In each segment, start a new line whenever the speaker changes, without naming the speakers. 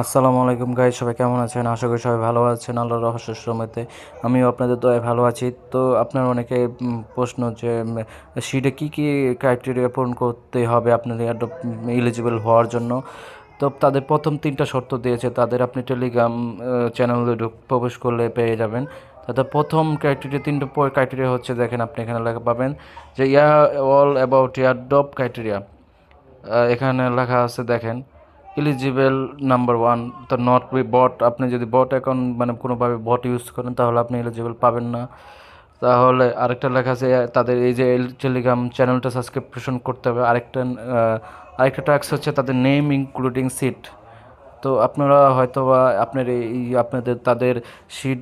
আসসালামু আলাইকুম গাই সবাই কেমন আছেন? আশা করি সবাই ভালো আছেন, আল্লাহর রহস্যের সময়তে আমিও আপনাদের দয়ায় ভালো আছি। তো আপনার অনেকে প্রশ্ন যে সিটে কি কি ক্রাইটেরিয়া পূরণ করতে হবে আপনাদের এলিজিবল হওয়ার জন্য? তো তাদের প্রথম তিনটা শর্ত দিয়েছে। তাদের আপনি টেলিগ্রাম চ্যানেলে প্রবেশ করলে পেয়ে যাবেন। তাদের প্রথম ক্রাইটেরিয়া তিনটা ক্রাইটেরিয়া হচ্ছে, দেখেন আপনি এখানে লেখা পাবেন যে ইয়া অল অ্যাবাউট ইয়ার ডপ ক্রাইটেরিয়া এখানে লেখা আছে, দেখেন। এলিজিবল নাম্বার ওয়ান তো নট বট আপনি যদি বট অ্যাকাউন্ট মানে কোনোভাবে বট ইউজ করেন, তাহলে আপনি এলিজিবল পাবেন না। তাহলে আরেকটা লেখা আছে, তাদের এই যে টেলিগ্রাম চ্যানেলটা সাবস্ক্রিপশন করতে হবে। আরেকটা আরেকটা ট্যাক্স হচ্ছে তাদের নেম ইনক্লুডিং সিট তো আপনারা হয়তো বা আপনার এই, আপনাদের, তাদের শিট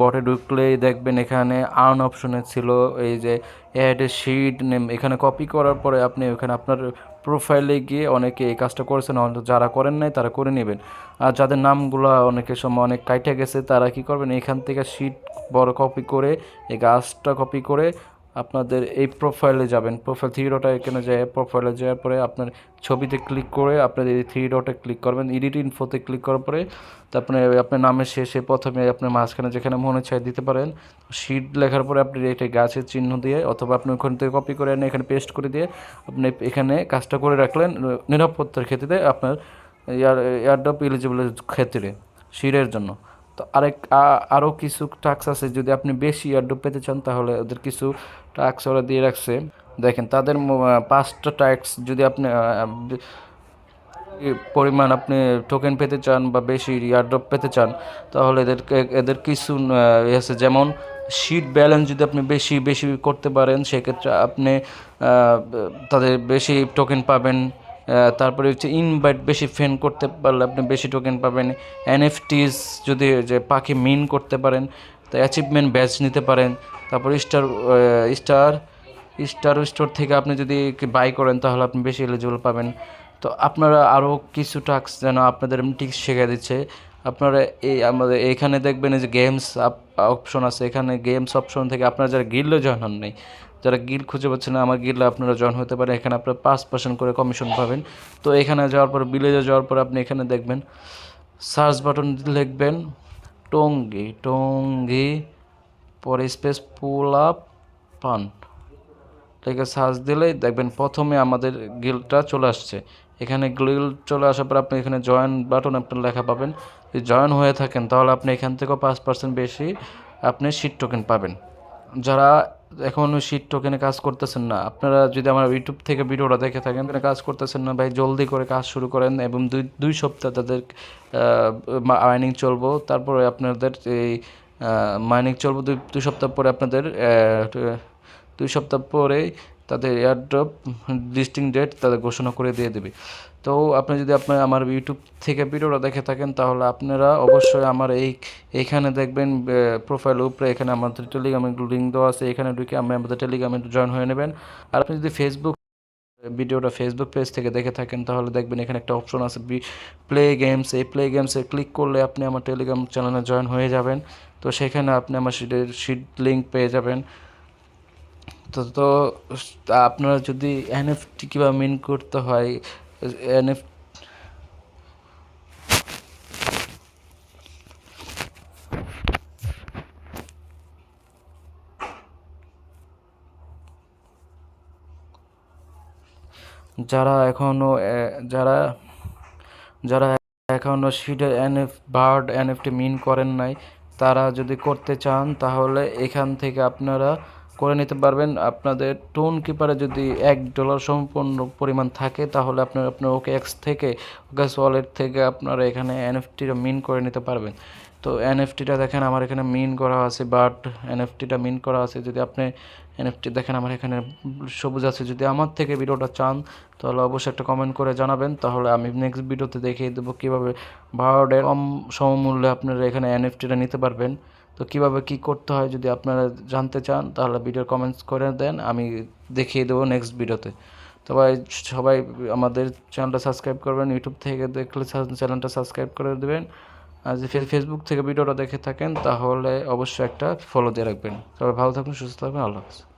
বটে ঢুকলেই দেখবেন এখানে আর্ন অপশনে ছিল এই যে অ্যাড শিট নেম এখানে কপি করার পরে আপনি ওখানে আপনার প্রোফাইলে গিয়ে অনেকে এই কাজটা করেছেন যারা করেন নাই তারা করে নেবেন। আর যাদের নামগুলো অনেকের সময় অনেক কাইটে গেছে, তারা কি করবেন? এখান থেকে শিট বড় কপি করে এই গাছটা কপি করে আপনাদের এই প্রোফাইলে যাবেন। প্রোফাইল থ্রি ডটে এখানে যায় প্রোফাইলে যাওয়ার পরে আপনার ছবিতে ক্লিক করে আপনাদের এই থ্রি ডটে ক্লিক করবেন। এডিট ইনফোতে ক্লিক করার পরে তারপরে আপনার নামের শেষে প্রথমে আপনার মাঝখানে যেখানে মনে চায় দিতে পারেন। শিট লেখার পরে আপনি এটা গাছের চিহ্ন দিয়ে অথবা আপনি ওখান থেকে কপি করে এনে এখানে পেস্ট করে দিয়ে আপনি এখানে কাজটা করে রাখলেন নিরাপত্তার ক্ষেত্রে আপনার এয়ার এয়ারডপ এলিজিবলের ক্ষেত্রে শিরের জন্য। আরেক আরও কিছু টাক্স আছে, যদি আপনি বেশি এয়ারড্রপ পেতে চান, তাহলে ওদের কিছু টাক্স ওরা দিয়ে রাখছে। দেখেন, তাদের পাঁচটা ট্যাক্স যদি আপনি পরিমাণ আপনি টোকেন পেতে চান বা বেশি এয়ারড্রপ পেতে চান, তাহলে এদেরকে, এদের কিছু আছে, যেমন শিট ব্যালেন্স যদি আপনি বেশি বেশি করতে পারেন, সেক্ষেত্রে আপনি তাদের বেশি টোকেন পাবেন। তারপরে হচ্ছে ইনভাইট বেশি ফেন করতে পারলে আপনি বেশি টোকেন পাবেন। এনএফটিস যদি যে পাখি মিন করতে পারেন, তো অ্যাচিভমেন্ট ব্যাচ নিতে পারেন। তারপর স্টার স্টার স্টার স্টোর থেকে আপনি যদি বাই করেন, তাহলে আপনি বেশি এলিজিবল পাবেন। তো আপনারা আরও কিছু টাস্ক যেন আপনাদের ঠিক শিখে দিচ্ছে। আপনারা এই আমাদের এখানে দেখবেন যে গেমস অপশন আছে। এখানে গেমস অপশন থেকে আপনারা যারা গিল্ডে জয়েন হন নাই যারা গিল্ড খুঁজে পাচ্ছেন আমার গিল্ডে আপনারা জয়েন হতে পারেন। এখানে আপনারা পাঁচ পার্সেন্ট করে কমিশন পাবেন। তো এখানে যাওয়ার পর বিলেজে যাওয়ার পর আপনি এখানে দেখবেন সার্চ বাটন লিখবেন, টঙ্গি টঙ্গি, পরে স্পেস পুল আপ পান লিখে সার্চ দিলেই দেখবেন প্রথমে আমাদের গিল্ডটা চলে আসছে। এখানে গিল্ড চলে আসার পর আপনি এখানে জয়েন বাটন আপনার লেখা পাবেন। যদি জয়েন হয়ে থাকেন, তাহলে আপনি এখান থেকেও পাঁচ পার্সেন্ট বেশি আপনি শিট টোকেন পাবেন। যারা এখনও শিট টোকেনে কাজ করতেছেন না। আপনারা যদি আমার ইউটিউব থেকে ভিডিওটা দেখে থাকেন এখানে কাজ করতেছেন না। ভাই, জলদি করে কাজ শুরু করেন এবং দুই দুই সপ্তাহ তাদের মাইনিং চলবো। তারপরে আপনাদের এই মাইনিং চলবো। দুই দুই সপ্তাহ পরে আপনাদের দুই সপ্তাহ পরে তাদের এয়ারড্রপ লিস্টিং ডেট তাদের ঘোষণা করে দিয়ে দেবে। তো আপনি যদি আপনার, আমার ইউটিউব থেকে ভিডিওটা দেখে থাকেন, তাহলে আপনারা অবশ্যই আমার এই, এইখানে দেখবেন প্রোফাইল উপরে এখানে আমাদের টেলিগ্রামে লিঙ্ক দেওয়া আছে, এখানে ঢুকে আপনি আমাদের টেলিগ্রামে জয়েন হয়ে নেবেন। আর আপনি যদি ফেসবুক ভিডিওটা ফেসবুক পেজ থেকে দেখে থাকেন, তাহলে দেখবেন এখানে একটা অপশন আছে প্লে গেমস এই প্লে গেমসে ক্লিক করলে আপনি আমার টেলিগ্রাম চ্যানেলে জয়েন হয়ে যাবেন। তো সেখানে আপনি আমার শিটের শিট লিঙ্ক পেয়ে যাবেন। তো তো, আপনারা যদি এনএফটি কীভাবে মিন করতে হয় যারা এখনও যারা যারা এখনও শিটের এনএফ বার্ড এনএফটি মিন করেন নাই, তারা যদি করতে চান, তাহলে এখান থেকে আপনারা করে নিতে পারবেন। আপনাদের টোন কিপারে যদি এক ডলার সম্পূর্ণ পরিমাণ থাকে, তাহলে আপনার আপনার ওকে এক্স থেকে ওকে ওয়ালেট থেকে আপনারা এখানে এনএফটিটা মিন করে নিতে পারবেন। তো এনএফটিটা দেখেন আমার এখানে মিন করা আছে বাট এনএফটিটা মিন করা আছে। যদি আপনি এনএফটি দেখেন আমার এখানে সবুজ আছে। যদি আমার থেকে ভিডিওটা চান, তাহলে অবশ্যই একটা কমেন্ট করে জানাবেন। তাহলে আমি নেক্সট ভিডিওতে দেখিয়ে দেবো কীভাবে ভারতের কম সমমূল্যে আপনারা এখানে এনএফটিটা নিতে পারবেন। তো কীভাবে কি করতে হয় যদি আপনারা জানতে চান, তাহলে ভিডিও কমেন্টস করে দেন, আমি দেখিয়ে দেবো নেক্সট ভিডিওতে। সবাই সবাই আমাদের চ্যানেলটা সাবস্ক্রাইব করবেন ইউটিউব থেকে দেখলে চ্যানেলটা সাবস্ক্রাইব করে দেবেন। আর যদি ফেসবুক থেকে ভিডিওটা দেখে থাকেন, তাহলে অবশ্যই একটা ফলো দিয়ে রাখবেন। সবাই ভালো থাকুন, সুস্থ থাকবেন আল্লাহ হাফিজ।